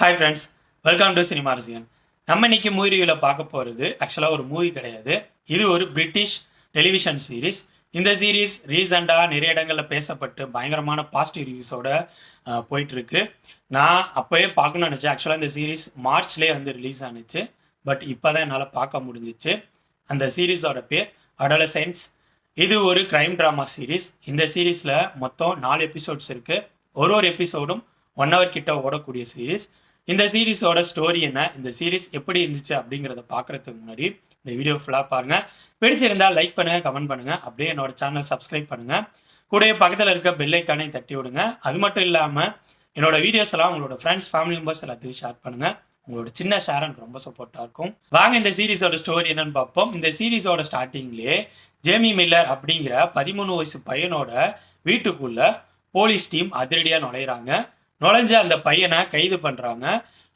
Hi friends welcome to cinema ரசிகன் நம்ம இன்னைக்கு மூவி ரிவியூவில் பார்க்க போகிறது ஆக்சுவலாக ஒரு மூவி கிடையாது. இது ஒரு பிரிட்டிஷ் டெலிவிஷன் சீரிஸ் இந்த சீரிஸ் ரீசெண்டாக நிறைய இடங்களில் பேசப்பட்டு பயங்கரமான பாசிட்டிவ் ரிவ்யூஸோட போயிட்டுருக்கு. நான் அப்போயே பார்க்கணும்னு நினச்சேன். ஆக்சுவலாக இந்த சீரிஸ் மார்ச்லேயே வந்து ரிலீஸ் ஆனுச்சு. பட் இப்போ தான் என்னால் பார்க்க முடிஞ்சிச்சு. அந்த சீரீஸோட பேர் அடலசென்ஸ் இது ஒரு க்ரைம் ட்ராமா சீரிஸ் இந்த சீரீஸில் மொத்தம் நாலு எபிசோட்ஸ் இருக்குது ஒரு ஒரு எபிசோடும் ஒன் ஹவர் கிட்ட ஓடக்கூடிய சீரிஸ் இந்த சீரிஸோட ஸ்டோரி என்ன? இந்த சீரிஸ் எப்படி இருந்துச்சு அப்படிங்கிறத பார்க்கறதுக்கு முன்னாடி இந்த வீடியோ ஃபுல்லாக பாருங்கள் பிடிச்சிருந்தா லைக் பண்ணுங்கள் கமெண்ட் பண்ணுங்கள் அப்படியே என்னோட சேனல் சப்ஸ்கிரைப் பண்ணுங்கள் கூடவே பக்கத்தில் இருக்க பெல்லைக்கானே தட்டி விடுங்க. அது மட்டும் இல்லாமல் என்னோட வீடியோஸ் எல்லாம் உங்களோட ஃப்ரெண்ட்ஸ் ஃபேமிலி மெம்பர்ஸ் எல்லாத்தையும் ஷேர் பண்ணுங்கள் உங்களோட சின்ன ஷேர் எனக்கு ரொம்ப சப்போர்ட்டாக இருக்கும். வாங்க இந்த சீரிஸோட ஸ்டோரி என்னன்னு பார்ப்போம். இந்த சீரிஸோட ஸ்டார்டிங்லேயே ஜேமி மில்லர் அப்படிங்கிற பதிமூணு வயசு பையனோட வீட்டுக்குள்ள போலீஸ் டீம் அதிரடியாக நுழையிறாங்க. நுழைஞ்ச அந்த பையனை கைது பண்ணுறாங்க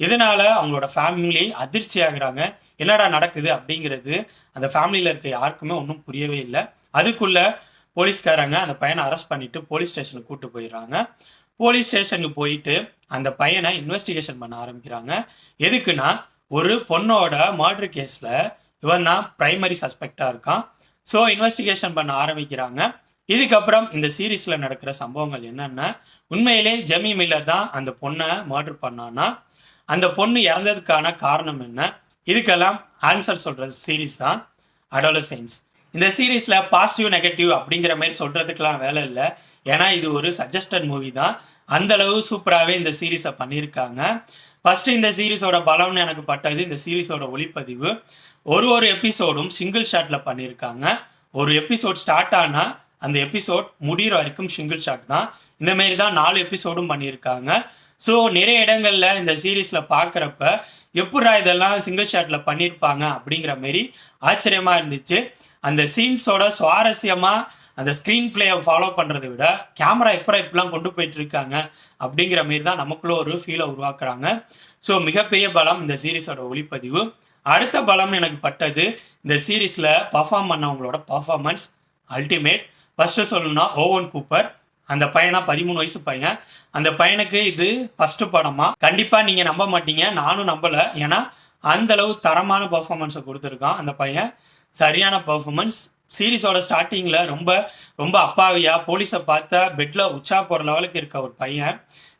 இதனால அவங்களோட ஃபேமிலி அதிர்ச்சி ஆகுறாங்க. என்னடா நடக்குது அப்படிங்கிறது அந்த ஃபேமிலியில் இருக்க யாருக்குமே ஒன்றும் புரியவே இல்லை. அதுக்குள்ள போலீஸ்காரங்க அந்த பையனை அரெஸ்ட் பண்ணிட்டு போலீஸ் ஸ்டேஷனுக்கு கூட்டு போயிடுறாங்க. போலீஸ் ஸ்டேஷனுக்கு போயிட்டு அந்த பையனை இன்வெஸ்டிகேஷன் பண்ண ஆரம்பிக்கிறாங்க. எதுக்குன்னா ஒரு பொண்ணோட மர்டர் கேஸில் இவன் தான் பிரைமரி சஸ்பெக்டாக இருக்கான். ஸோ இன்வெஸ்டிகேஷன் பண்ண ஆரம்பிக்கிறாங்க. இதுக்கப்புறம் இந்த சீரீஸில் நடக்கிற சம்பவங்கள் என்னென்னா உண்மையிலே ஜெமி மில்லர் தான் அந்த பொண்ணை மர்டர் பண்ணான்னா அந்த பொண்ணு இறந்ததுக்கான காரணம் என்ன? இதுக்கெல்லாம் ஆன்சர் சொல்கிற சீரீஸ் தான் அடோலசைன்ஸ் இந்த சீரீஸில் பாசிட்டிவ் நெகட்டிவ் அப்படிங்கிற மாதிரி சொல்கிறதுக்கெலாம் வேலை இல்லை. ஏன்னா இது ஒரு சஜஸ்டட் மூவி தான். அந்த அளவு சூப்பராகவே இந்த சீரீஸை பண்ணியிருக்காங்க. ஃபஸ்ட்டு இந்த சீரீஸோட பலம்னு எனக்கு பட்டது இந்த சீரீஸோட ஒளிப்பதிவு. ஒரு ஒரு எபிசோடும் சிங்கிள் ஷாட்டில் பண்ணியிருக்காங்க. ஒரு எபிசோட் ஸ்டார்ட் ஆனால் அந்த எபிசோட் முடிகிற வரைக்கும் சிங்கிள் ஷாட் தான். இந்த மாரி தான் நாலு எபிசோடும் பண்ணியிருக்காங்க. ஸோ நிறைய இடங்கள்ல இந்த சீரீஸில் பார்க்குறப்ப எப்படா இதெல்லாம் சிங்கிள் ஷாட்டில் பண்ணியிருப்பாங்க அப்படிங்கிற மாரி ஆச்சரியமாக இருந்துச்சு. அந்த சீன்ஸோட சுவாரஸ்யமாக அந்த ஸ்க்ரீன் பிளேயை ஃபாலோ பண்ணுறதை விட கேமரா எப்போ இப்படிலாம் கொண்டு போயிட்டு இருக்காங்க அப்படிங்கிற மாரி தான் நமக்குள்ள ஒரு ஃபீலை உருவாக்குறாங்க. ஸோ மிகப்பெரிய பலம் இந்த சீரீஸோட ஒளிப்பதிவு. அடுத்த பலம் எனக்கு பட்டது இந்த சீரீஸில் பர்ஃபார்ம் பண்ணவங்களோட பர்ஃபார்மன்ஸ் அல்டிமேட் ஃபஸ்ட்டு சொல்லணும்னா ஓவன் கூப்பர் அந்த பையன் தான் பதிமூணு வயசு பையன். அந்த பையனுக்கு இது ஃபஸ்ட்டு படமா. கண்டிப்பாக நீங்கள் நம்ப மாட்டீங்க நானும் நம்பலை. ஏன்னா அந்த அளவு தரமான பர்ஃபார்மன்ஸை கொடுத்துருக்கான் அந்த பையன். சரியான பர்ஃபார்மன்ஸ் சீரீஸோட ஸ்டார்டிங்கில் ரொம்ப ரொம்ப அப்பாவியாக போலீஸை பார்த்தா பெட்டில் உச்சா போகிற லெவலுக்கு இருக்க ஒரு பையன்.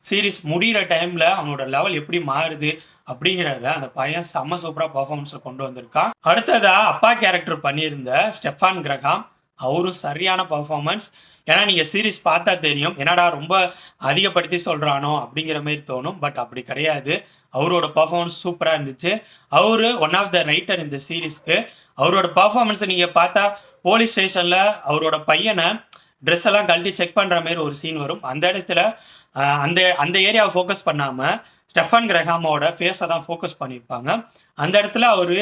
சீரீஸ் முடிகிற டைமில் அவனோட லெவல் எப்படி மாறுது அப்படிங்கிறத அந்த பையன் செம்ம சூப்பராக பர்ஃபார்மன்ஸில் கொண்டு வந்திருக்கான். அடுத்ததாக அப்பா கேரக்டர் பண்ணியிருந்த ஸ்டெஃபான் கிரகாம். அவரும் சரியான பர்ஃபார்மன்ஸ் ஏன்னா நீங்கள் சீரீஸ் பார்த்தா தெரியும். என்னடா ரொம்ப அதிகப்படுத்தி சொல்கிறானோ அப்படிங்கிற மாதிரி தோணும். பட் அப்படி கிடையாது. அவரோட பர்ஃபார்மன்ஸ் சூப்பராக இருந்துச்சு. அவர் ஒன் ஆஃப் த ரைட்டர் இந்த சீரீஸ்க்கு அவரோட பர்ஃபார்மன்ஸை நீங்கள் பார்த்தா போலீஸ் ஸ்டேஷனில் அவரோட பையனை ட்ரெஸ் எல்லாம் கழட்டி செக் பண்ணுற மாதிரி ஒரு சீன் வரும். அந்த இடத்துல அந்த அந்த ஏரியாவை ஃபோக்கஸ் பண்ணாமல் ஸ்டெஃபன் கிரஹாமோட ஃபேஸை தான் ஃபோக்கஸ் பண்ணியிருப்பாங்க. அந்த இடத்துல அவர்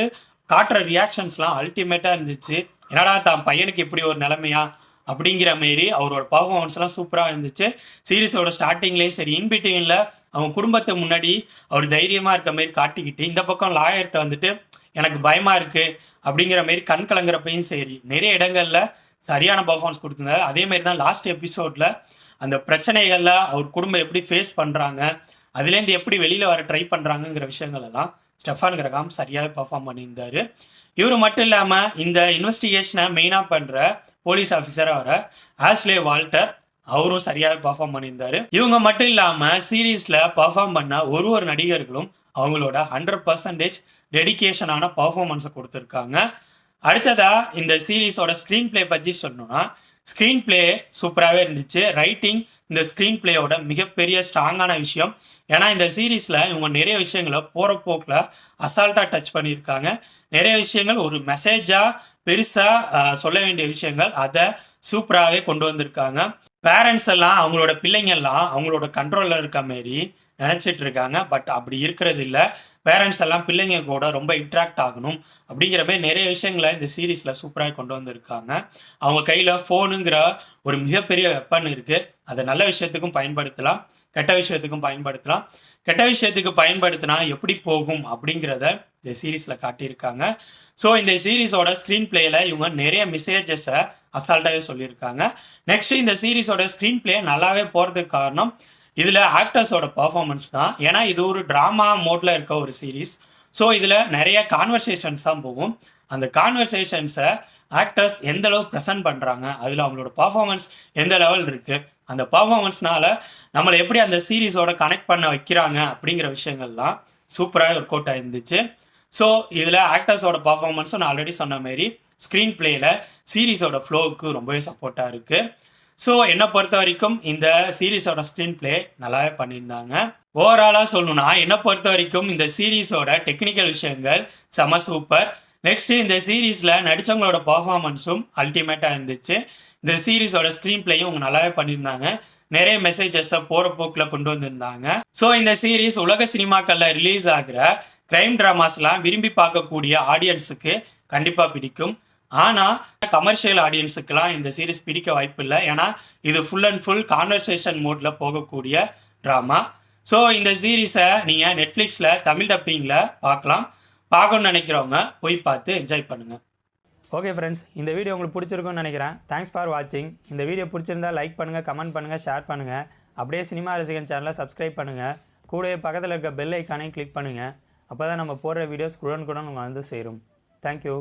காட்டுற ரியாக்ஷன்ஸ்லாம் அல்டிமேட்டாக இருந்துச்சு. என்னடா தான் பையனுக்கு இப்படி ஒரு நிலைமையா? அப்படிங்கிற மாரி அவரோட பர்ஃபார்மன்ஸ்லாம் சூப்பராக இருந்துச்சு. சீரீஸோட ஸ்டார்டிங்லேயும் சரி இன்பிட்வீனில் அவங்க குடும்பத்தை முன்னாடி அவர் தைரியமாக இருக்க மாரி காட்டிக்கிட்டு இந்த பக்கம் லாயர்கிட்ட வந்துட்டு எனக்கு பயமாக இருக்குது அப்படிங்கிற மாரி கண் கலங்குறப்பையும் சரி நிறைய இடங்களில் சரியான பர்ஃபார்மன்ஸ் கொடுத்துருந்தாரு அதே மாதிரி தான் லாஸ்ட் எபிசோடில் அந்த பிரச்சனைகளில் அவர் குடும்பம் எப்படி ஃபேஸ் பண்ணுறாங்க அதுலேருந்து எப்படி வெளியில் வர ட்ரை பண்ணுறாங்கங்கிற விஷயங்கள் எல்லாம் ஸ்டெஃபான் கிரகாம் சரியாக பர்ஃபார்ம் பண்ணியிருந்தாரு. இவர் மட்டும் இல்லாமல் இந்த இன்வெஸ்டிகேஷனை மெயினாக பண்ணுற போலீஸ் ஆஃபீஸராக வர ஆஸ்லே வால்டர் அவரும் சரியாக பர்ஃபார்ம் பண்ணியிருந்தாரு. இவங்க மட்டும் இல்லாமல் சீரீஸில் பர்ஃபார்ம் பண்ண ஒரு ஒரு நடிகர்களும் அவங்களோட ஹண்ட்ரட் பர்சன்டேஜ் டெடிகேஷனான பர்ஃபார்மன்ஸை கொடுத்துருக்காங்க. அடுத்ததாக இந்த சீரீஸோட ஸ்க்ரீன் ப்ளே பற்றி சொல்லணும்னா ஸ்க்ரீன் ப்ளே சூப்பராகவே இருந்துச்சு. ரைட்டிங் இந்த ஸ்க்ரீன் ப்ளேயோட மிகப்பெரிய ஸ்ட்ராங்கான விஷயம். ஏன்னா இந்த சீரீஸில் இவங்க நிறைய விஷயங்களை போகிற போக்கில் அசால்ட்டாக டச் பண்ணியிருக்காங்க. நிறைய விஷயங்கள் ஒரு மெசேஜாக பெருசாக சொல்ல வேண்டிய விஷயங்கள் அதை சூப்பராகவே கொண்டு வந்திருக்காங்க. பேரண்ட்ஸ் எல்லாம் அவங்களோட பிள்ளைங்கள்லாம் அவங்களோட கண்ட்ரோலில் இருக்க மாரி நினச்சிட்டு இருக்காங்க. பட் அப்படி இருக்கிறது இல்லை. பேரண்ட்ஸ் எல்லாம் பிள்ளைங்க கூட ரொம்ப இன்ட்ராக்ட் ஆகணும். அப்படிங்கிற மாதிரி நிறைய விஷயங்களை இந்த சீரீஸில் சூப்பராக கொண்டு வந்திருக்காங்க. அவங்க கையில் ஃபோனுங்கிற ஒரு மிகப்பெரிய வெப்பன் இருக்குது அதை நல்ல விஷயத்துக்கும் பயன்படுத்தலாம். கெட்ட விஷயத்துக்கும் பயன்படுத்தலாம். கெட்ட விஷயத்துக்கு பயன்படுத்தினா எப்படி போகும் அப்படிங்கிறத இந்த சீரீஸில் காட்டியிருக்காங்க. ஸோ இந்த சீரீஸோட ஸ்க்ரீன் பிளேயில் இவங்க நிறைய மெசேஜஸை அசால்ட்டாகவே சொல்லியிருக்காங்க. நெக்ஸ்ட் இந்த சீரீஸோட ஸ்க்ரீன் பிளே நல்லாவே போகிறதுக்கு காரணம் இதில் ஆக்டர்ஸோட பர்ஃபார்மன்ஸ் தான். ஏன்னா இது ஒரு ட்ராமா மோட்ல இருக்க ஒரு சீரீஸ் ஸோ இதில் நிறைய கான்வர்சேஷன்ஸ் தான் போகும். அந்த கான்வர்சேஷன்ஸை ஆக்டர்ஸ் எந்த அளவு ப்ரெசென்ட் பண்ணுறாங்க அதில் அவங்களோட பர்ஃபார்மன்ஸ் எந்த லெவல் இருக்குது அந்த பர்ஃபார்மன்ஸ்னால நம்மளை எப்படி அந்த சீரீஸோட கனெக்ட் பண்ண வைக்கிறாங்க அப்படிங்கிற விஷயங்கள்லாம் சூப்பராக ஒர்க் அவுட் ஆயிருந்துச்சு ஸோ இதில் ஆக்டர்ஸோட பர்ஃபார்மன்ஸும் நான் ஆல்ரெடி சொன்ன மாதிரி ஸ்க்ரீன் பிளேயில் சீரீஸோட ஃப்ளோவுக்கு ரொம்பவே சப்போர்ட்டாக இருக்குது ஸோ என்னை பொறுத்த வரைக்கும் இந்த சீரீஸோட ஸ்க்ரீன் பிளே நல்லாவே பண்ணியிருந்தாங்க. ஓவராலாக சொல்லணும்னா என்னை பொறுத்த வரைக்கும் இந்த சீரீஸோட டெக்னிக்கல் விஷயங்கள் செம சூப்பர் நெக்ஸ்ட் இந்த சீரீஸில் நடித்தவங்களோட பர்ஃபார்மன்ஸும் அல்டிமேட்டாக இருந்துச்சு. இந்த சீரீஸோட ஸ்க்ரீன் பிளேயும் அவங்க நல்லாவே பண்ணியிருந்தாங்க. நிறைய மெசேஜஸை போகிற போக்கில் கொண்டு வந்திருந்தாங்க. ஸோ இந்த சீரீஸ் உலக சினிமாக்களில் ரிலீஸ் ஆகிற கிரைம் ட்ராமாஸ்லாம் விரும்பி பார்க்கக்கூடிய ஆடியன்ஸுக்கு கண்டிப்பாக பிடிக்கும். ஆனால் கமர்ஷியல் ஆடியன்ஸுக்கெல்லாம் இந்த சீரிஸ் பிடிக்க வாய்ப்பு இல்லை ஏன்னா இது ஃபுல் அண்ட் ஃபுல் கான்வர்சேஷன் மோடில் போகக்கூடிய ட்ராமா ஸோ இந்த சீரீஸை நீங்கள் நெட்ஃப்ளிக்ஸில் தமிழ் டப்பிங்கில் பார்க்கலாம். பார்க்கணும்னு நினைக்கிறவங்க போய் பார்த்து என்ஜாய் பண்ணுங்கள் ஓகே ஃப்ரெண்ட்ஸ் இந்த வீடியோ உங்களுக்கு பிடிச்சிருக்கும்னு நினைக்கிறேன். தேங்க்ஸ் ஃபார் வாட்சிங் இந்த வீடியோ பிடிச்சிருந்தா லைக் பண்ணுங்கள் கமெண்ட் பண்ணுங்கள் ஷேர் பண்ணுங்கள் அப்படியே சினிமா ரசிகன் சேனலை சப்ஸ்கிரைப் பண்ணுங்கள் கூடவே பக்கத்தில் இருக்க பெல் ஐக்கானையும் கிளிக் பண்ணுங்கள் அப்போ தான் நம்ம போடுற வீடியோஸ் குடன் குடன் வந்து சேரும். தேங்க்யூ